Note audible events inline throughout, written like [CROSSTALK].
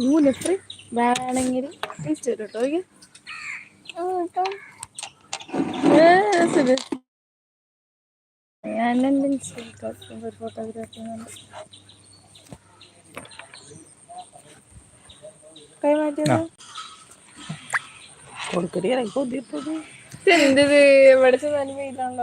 മൂന്നിട്ട് വേണമെങ്കിൽ ഫോട്ടോഗ്രാഫി കൈമാറ്റിയത് കൊടുക്കടി എവിടെ ചെന്നാലും വെയിലുള്ള.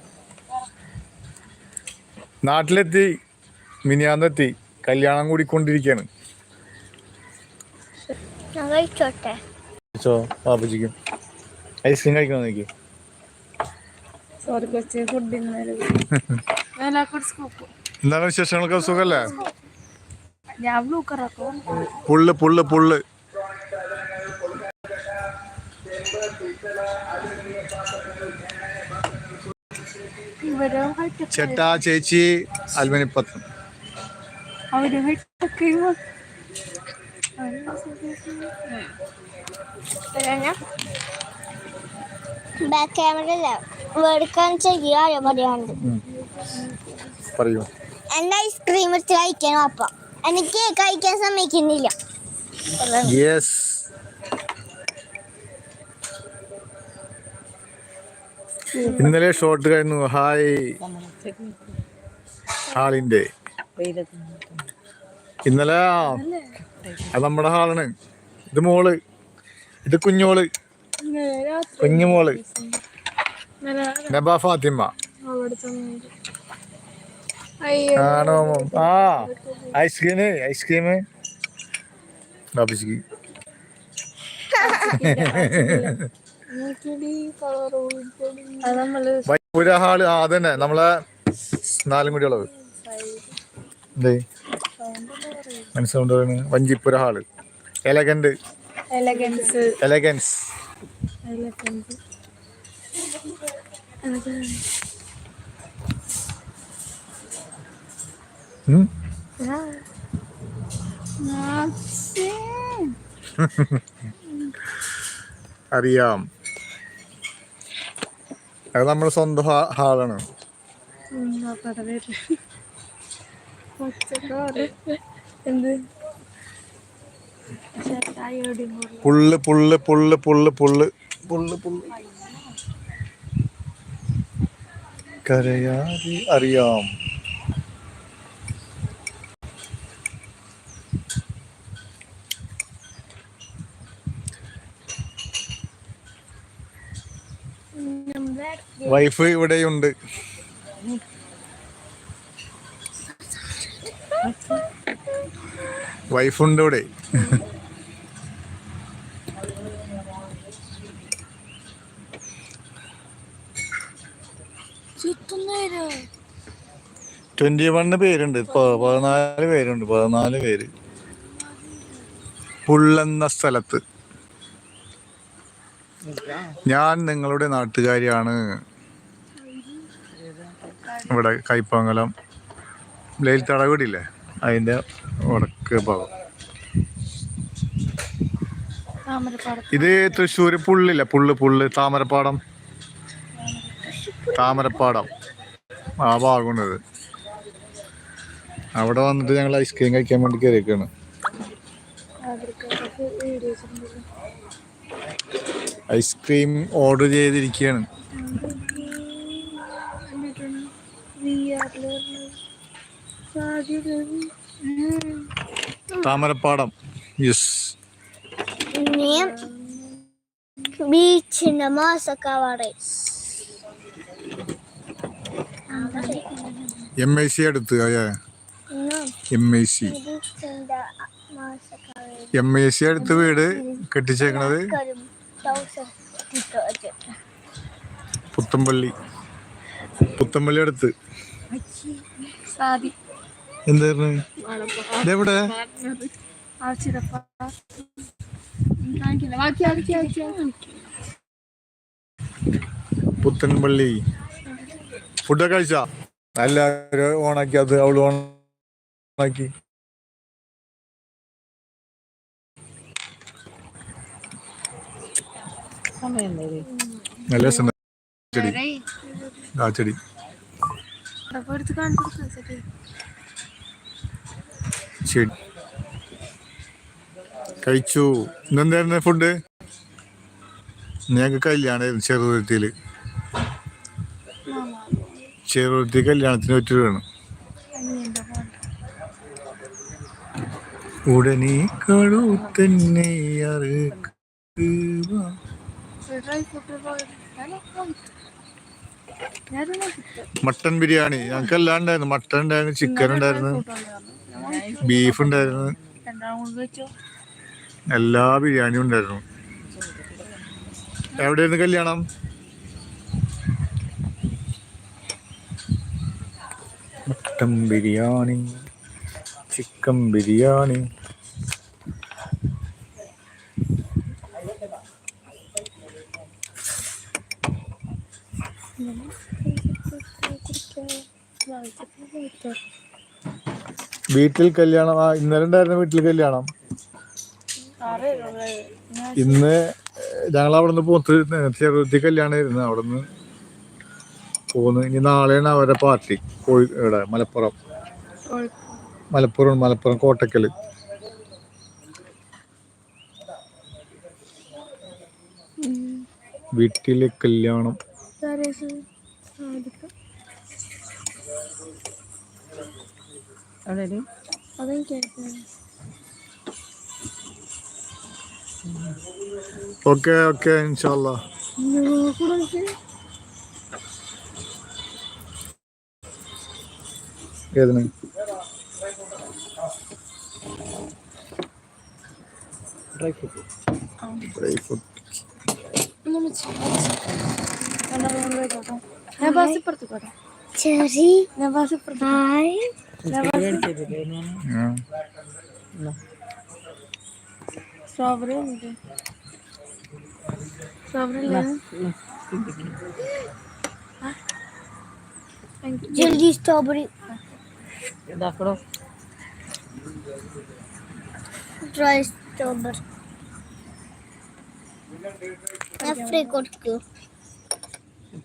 നാട്ടിലെത്തി മിനിയാന്നെത്തി കല്യാണം കൂടിക്കൊണ്ടിരിക്കുകയാണ് [LAUGHS] ഞാൻ കഴിച്ചോട്ടെ ചോ പാപ്പച്ചിക്കും ഐസ്ക്രീം കഴിക്കണം നോക്കി സോറി കൊച്ചു ഫുഡിന് എല്ലാവർക്കും സ്കൂപ്പ് എന്താണ് വിശേഷങ്ങളൊക്കെ? സുഖല്ലേ? ഞാൻ ബ്ലൂ കറാക്കോ പുള്ള് പുള്ള് പുള്ള്. ചേട്ടാ ചേച്ചി ഹൈറ്റൊക്കെ ബാക്ക് ക്യാമറ വെടുക്കാൻ ചെയ്യാറോ പറയാണ്ട് പറയൂ. എന്റെ ഐസ്ക്രീം എടുത്ത് കഴിക്കണം അപ്പ. എനിക്ക് കഴിക്കാൻ സമ്മതിക്കുന്നില്ല. യെസ് ഇന്നലെ ഷോട്ട് കഴിഞ്ഞു. ഹായ് ഹാളിന്റെ ഇന്നലെ അത് നമ്മുടെ ഹാളാണ് ഇത് മോൾ. ഇത് കുഞ്ഞോൾ. കുഞ്ഞുമോൾ നബ ഫാത്തിമ. ആണോ ആ ഐസ്ക്രീം ഐസ്ക്രീം ബാബിച്ചിക്ക് അത് നമ്മൾ വൈപുര ഹാൾ ആ അതന്നെ നമ്മളെ നാലും കൂടി ഉള്ളത്. എന്തേ മനസ്സിലുണ്ട് വഞ്ചിപ്പുര ഹാൾ. Elegant elegance? അറിയാം. അത് നമ്മുടെ സ്വന്തം ഹാളാണ്. പുള്ള് പുള്ള് പുള്ള് പുള്ള് പുള്ള് പുള്ള് പുള്ള്. കരയാതെ അറിയാം. വൈഫ് ഇവിടെയുണ്ട്. വൈഫുണ്ട് ഇവിടെ. ട്വന്റി വണ്ണ് പേരുണ്ട്. ഇപ്പൊ പതിനാല് പേരുണ്ട്. പതിനാല് പേര്. പുള്ളെന്ന സ്ഥലത്ത്. ഞാൻ നിങ്ങളുടെ നാട്ടുകാരിയാണ്. ഇവിടെ കൈപ്പങ്ങലം. ലേൽ തടവീടില്ലേ? അതിന്റെ വടക്ക് ഭാഗം. ഇത് തൃശ്ശൂര് പുള്ളില്ല. പുള്ള് പുള്ള് താമരപ്പാടം. താമരപ്പാടം. ആ ഭാഗമുണ്ട് അവിടെ വന്നിട്ട് ഞങ്ങൾ ഐസ്ക്രീം കഴിക്കാൻ വേണ്ടി കയറിയാണ് ഐസ്ക്രീം ഓർഡർ ചെയ്തിരിക്കുകയാണ്. താമരപ്പാടം. യെസ് ബീച്ചിന്റെ എം ഐ സി അടുത്ത് അയ്യേ M I C M I C അടുത്ത് വീട് കെട്ടിച്ചേക്കണത് പുത്തമ്പള്ളി. പുത്തമ്പള്ളി അടുത്ത് എന്തായിരുന്നു ഇതെവിടെ? പുത്തൻപള്ളി. ഫുഡൊക്കെ കഴിച്ച? നല്ല ഓണാക്കി അത് അവൾ ഓണാക്കി. നല്ല ചെടി. ആ ചെടി. കഴിച്ചു. ഇന്നെന്തായിരുന്നു ഫുഡ് ഞങ്ങൾക്ക് കല്യാണമായിരുന്നു ചെറുതുരുത്തിയിൽ. ചെറുതുരുത്തി കല്യാണത്തിന് പറ്റിയതാണ് ഉടനെ കളു തന്നെ അറുക്കുക മട്ടൻ ബിരിയാണി. ഞങ്ങൾക്ക് എല്ലാം ഉണ്ടായിരുന്നു മട്ടൻ ഉണ്ടായിരുന്നു ചിക്കൻ ഉണ്ടായിരുന്നു ബീഫ് ഉണ്ടായിരുന്നു എല്ലാ ബിരിയാണിയും ഉണ്ടായിരുന്നു. എവിടെയായിരുന്നു കല്യാണം? Mutton biryani chicken biryani. വീട്ടിൽ കല്യാണം ആ ഇന്നലെ ഉണ്ടായിരുന്ന വീട്ടിൽ കല്യാണം. ഇന്ന് ഞങ്ങൾ അവിടെ നിന്ന് പോത്ത് ചെറുതി കല്യാണമായിരുന്നു അവിടെ നിന്ന് പോകുന്നു ഇനി നാളെയാണ് അവരുടെ പാർട്ടി. കോഴി ഇവിടെ മലപ്പുറം. മലപ്പുറം മലപ്പുറം കോട്ടക്കൽ വീട്ടിലെ കല്യാണം. അവിടെ അതെനിക്ക് ഓക്കെ ഓക്കെ ഇൻഷാല്ല ഏതിന്? ഡ്രൈ ഫ്രൂട്ട് ഡ്രൈ ഫ്രൂട്ട് ഞാൻ ബസ് ഇപ്പുറത്ത് പോട്ടെ. ചെറി ഹായ് സ്ട്രോബെറി ഉണ്ട് സ്ട്രോബെറി ജൽദി സ്ട്രോബെറി ഇതാക്കടോ. ഡ്രൈ സ്ട്രോബെറി ഞാൻ ഫ്രീ കൊടുക്കൂ